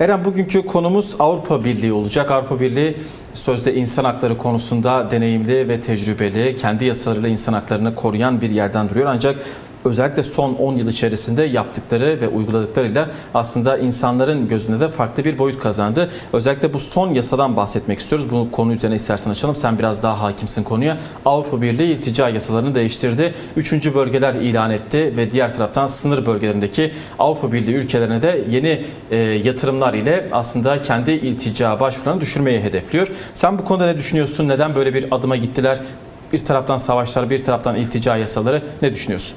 Eren bugünkü konumuz Avrupa Birliği olacak. Avrupa Birliği sözde insan hakları konusunda deneyimli ve tecrübeli, kendi yasalarıyla insan haklarını koruyan bir yerden duruyor. Ancak özellikle son 10 yıl içerisinde yaptıkları ve uyguladıklarıyla aslında insanların gözünde de farklı bir boyut kazandı. Özellikle bu son yasadan bahsetmek istiyoruz. Bu konu üzerine istersen açalım. Sen biraz daha hakimsin konuya. Avrupa Birliği iltica yasalarını değiştirdi. Üçüncü bölgeler ilan etti ve diğer taraftan sınır bölgelerindeki Avrupa Birliği ülkelerine de yeni e, yatırımlar ile aslında kendi iltica başvurularını düşürmeyi hedefliyor. Sen bu konuda ne düşünüyorsun? Neden böyle bir adıma gittiler? Bir taraftan savaşlar, bir taraftan iltica yasaları ne düşünüyorsun?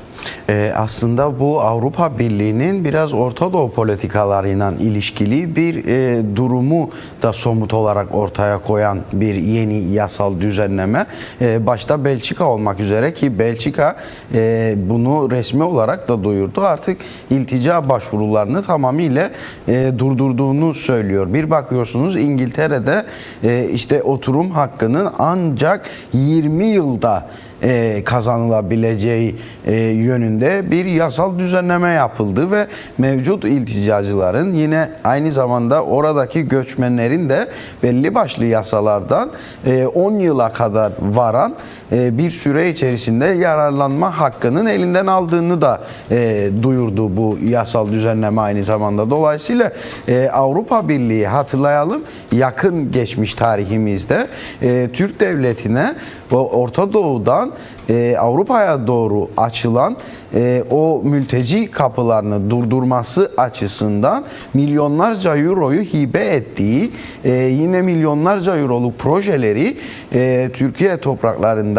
Ee, aslında bu Avrupa Birliği'nin biraz Orta Doğu politikalarıyla ilişkili bir e, durumu da somut olarak ortaya koyan bir yeni yasal düzenleme. E, başta Belçika olmak üzere ki Belçika e, bunu resmi olarak da duyurdu. Artık iltica başvurularını tamamıyla e, durdurduğunu söylüyor. Bir bakıyorsunuz İngiltere'de e, işte oturum hakkının ancak 20 yılda e, kazanılabileceği e, yönünde bir yasal düzenleme yapıldı ve mevcut ilticacıların yine aynı zamanda oradaki göçmenlerin de belli başlı yasalardan e, 10 yıla kadar varan bir süre içerisinde yararlanma hakkının elinden aldığını da e, duyurdu bu yasal düzenleme aynı zamanda. Dolayısıyla e, Avrupa Birliği hatırlayalım yakın geçmiş tarihimizde e, Türk devletine o Orta Doğu'dan e, Avrupa'ya doğru açılan e, o mülteci kapılarını durdurması açısından milyonlarca euroyu hibe ettiği e, yine milyonlarca euroluk projeleri e, Türkiye topraklarında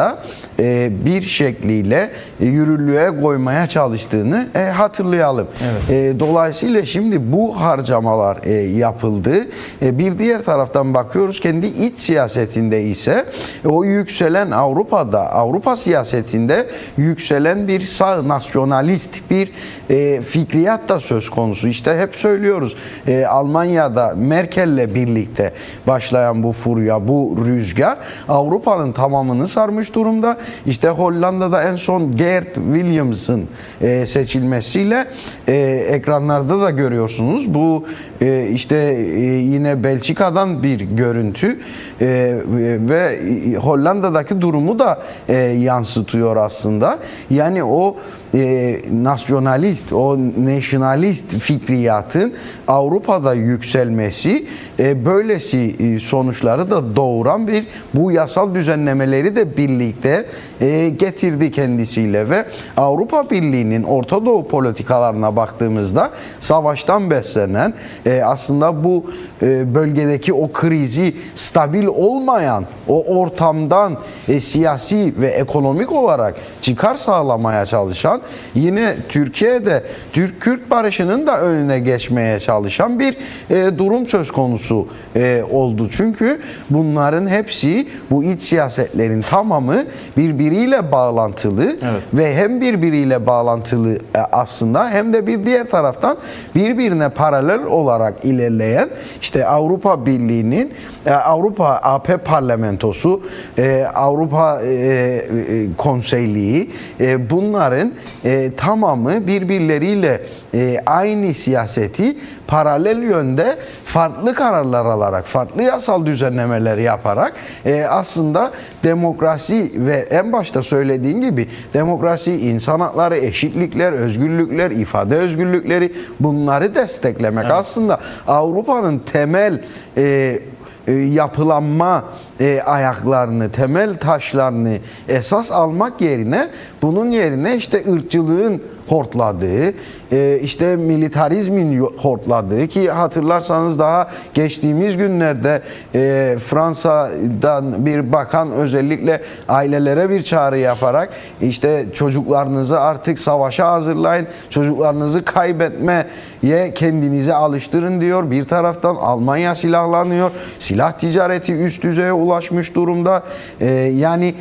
e, bir şekliyle yürürlüğe koymaya çalıştığını e, hatırlayalım. E, dolayısıyla şimdi bu harcamalar e, yapıldı. E, bir diğer taraftan bakıyoruz kendi iç siyasetinde ise e, o yükselen Avrupa'da Avrupa siyasetinde yükselen bir sağ nasyonalist bir e, fikriyat da söz konusu. İşte hep söylüyoruz e, Almanya'da Merkel'le birlikte başlayan bu furya, bu rüzgar Avrupa'nın tamamını sarmış durumda. İşte Hollanda'da en son Geert Williams'ın e, seçilmesiyle e, ekranlarda da görüyorsunuz. Bu e, işte e, yine Belçika'dan bir görüntü e, ve Hollanda'daki durumu da e, yansıtıyor aslında. Yani o e, nasyonalist, o nationalist fikriyatın Avrupa'da yükselmesi e, böylesi e, sonuçları da doğuran bir bu yasal düzenlemeleri de birlikte e, getirdi kendisiyle ve Avrupa Birliği'nin Orta Doğu politikalarına baktığımızda savaştan beslenen e, aslında bu e, bölgedeki o krizi stabil olmayan o ortamdan e, siyasi ve ekonomik olarak çıkar sağlamaya çalışan yine Türkiye'de Türk-Kürt barışının da önüne geçmeye çalışan bir e, durum söz konusu e, oldu. Çünkü bunların hepsi bu iç siyasetlerin tamamı birbiriyle bağlantılı ve hem birbiriyle bağlantılı e, aslında hem de bir diğer taraftan birbirine paralel olarak ilerleyen işte Avrupa Birliği'nin e, Avrupa AP Parlamentosu, e, Avrupa Konseyliği bunların tamamı birbirleriyle aynı siyaseti paralel yönde farklı kararlar alarak, farklı yasal düzenlemeler yaparak e, aslında demokrasi ve en başta söylediğim gibi demokrasi, insan hakları, eşitlikler, özgürlükler, ifade özgürlükleri bunları desteklemek aslında Avrupa'nın temel e, e, yapılanma e, ayaklarını, temel taşlarını esas almak yerine bunun yerine işte ırkçılığın hortladığı, e, işte militarizmin hortladığı ki hatırlarsanız daha geçtiğimiz günlerde e, Fransa'dan bir bakan özellikle ailelere bir çağrı yaparak işte çocuklarınızı artık savaşa hazırlayın, çocuklarınızı kaybetmeye kendinizi alıştırın diyor. Bir taraftan Almanya silahlanıyor, silah ticareti üst düzeye ulaşmış durumda. E, yani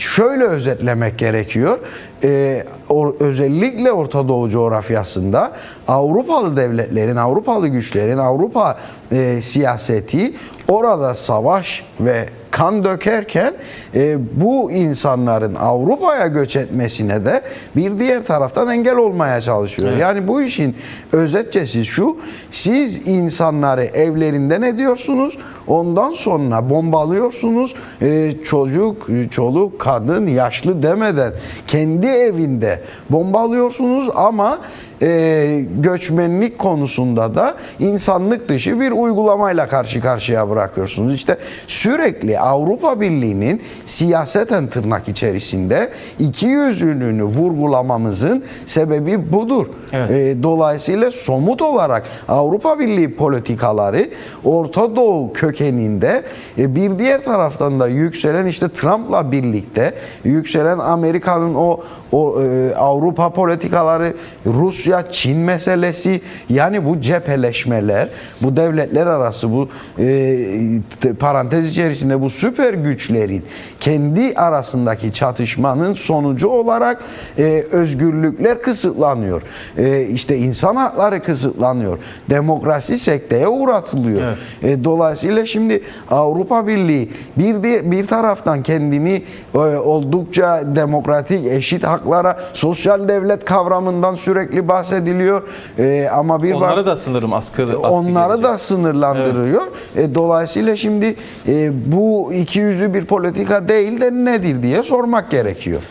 şöyle özetlemek gerekiyor. Ee, o, özellikle Orta Doğu coğrafyasında Avrupalı devletlerin, Avrupalı güçlerin, Avrupa e, siyaseti orada savaş ve kan dökerken e, bu insanların Avrupa'ya göç etmesine de bir diğer taraftan engel olmaya çalışıyor. Evet. Yani bu işin özetçesi şu. Siz insanları evlerinden ediyorsunuz. Ondan sonra bombalıyorsunuz. E, çocuk, çoluk, kadın, yaşlı demeden kendi evinde bombalıyorsunuz ama e, göçmenlik konusunda da insanlık dışı bir uygulamayla karşı karşıya bırakıyorsunuz. İşte sürekli Avrupa Birliği'nin siyaseten tırnak içerisinde iki yüzlülüğünü vurgulamamızın sebebi budur. Evet. E, dolayısıyla somut olarak Avrupa Birliği politikaları Orta Doğu kökeninde e, bir diğer taraftan da yükselen işte Trump'la birlikte yükselen Amerika'nın o, o e, Avrupa politikaları Rusya Çin meselesi yani bu cepheleşmeler bu devletler arası bu e, parantez içerisinde bu süper güçlerin kendi arasındaki çatışmanın sonucu olarak e, özgürlükler kısıtlanıyor. E, işte insan hakları kısıtlanıyor. Demokrasi sekteye uğratılıyor. Evet. E, dolayısıyla şimdi Avrupa Birliği bir de, bir taraftan kendini e, oldukça demokratik, eşit haklara, sosyal devlet kavramından sürekli bahsediliyor. E, ama bir bak- Onlara da sınırım askı, askı Onları gelecek. da sınırlandırıyor. E, dolayısıyla şimdi e, bu iki yüzlü bir politika değil de nedir diye sormak gerekiyor.